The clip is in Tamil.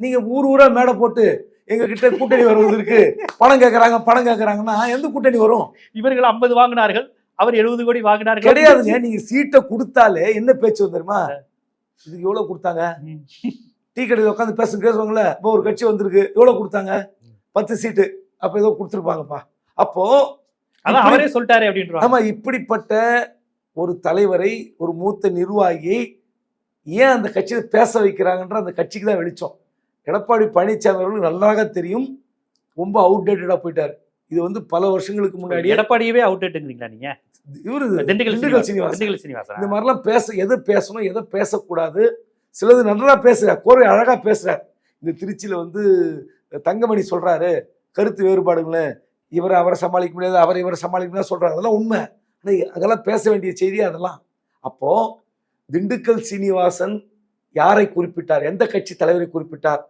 நீங்க ஊர் ஊரா மேடை போட்டு எங்க கிட்ட கூட்டணி வருவதற்கு பணம் கேக்குறாங்க பணம் கேக்குறாங்கன்னா எந்த கூட்டணி வரும்? இவர்கள் ஐம்பது வாங்கினார்கள் அவர் எழுபது கோடி வாங்கினார்கள். கிடையாதுங்க. நீங்க சீட்டை கொடுத்தாலே என்ன பேச்சு வந்து தெரியுமா? இதுக்கு எவ்வளவு கொடுத்தாங்க. டீ கடையில் உட்காந்து பேச பேசுவாங்கல்ல இப்போ ஒரு கட்சி வந்திருக்கு எவ்வளவு கொடுத்தாங்க? பத்து சீட்டு. அப்ப ஏதோ கொடுத்துருப்பாங்கப்பா. அப்போ அதான் அவரே சொல்லிட்டாரு அப்படின்றாங்க ஆமா இப்படிப்பட்ட ஒரு தலைவரை ஒரு மூத்த நிர்வாகியை ஏன் அந்த கட்சியில பேச வைக்கிறாங்கன்ற அந்த கட்சிக்கு தான் வெளிச்சம். எடப்பாடி பழனிசாமி அவர்களுக்கு நல்லாக தெரியும். ரொம்ப அவுடேட்டடா போயிட்டாரு. இது வந்து பல வருஷங்களுக்கு முன்னாடி எடப்பாடியவே அவுட்டுங்கிறீங்களா நீங்க? இவரு திண்டுக்கல் திண்டுக்கல் சீனிவாசன். சீனிவாசன். திண்டுக்கல் சீனிவாசன்? இந்த மாதிரிலாம் பேச எது பேசணும் எதை பேசக்கூடாது சிலது நல்லா பேசுறார் கோரை அழகா பேசுறார் இந்த திருச்சியில வந்து தங்கமணி சொல்றாரு கருத்து வேறுபாடுங்கள இவரை அவரை சமாளிக்க முடியாது அவரை இவரை சமாளிக்க முடியாது அதெல்லாம் உண்மை. ஆனா அதெல்லாம் பேச வேண்டிய செய்தி அதெல்லாம். அப்போ திண்டுக்கல் சீனிவாசன் யாரை குறிப்பிட்டார்? எந்த கட்சி தலைவரை குறிப்பிட்டார்?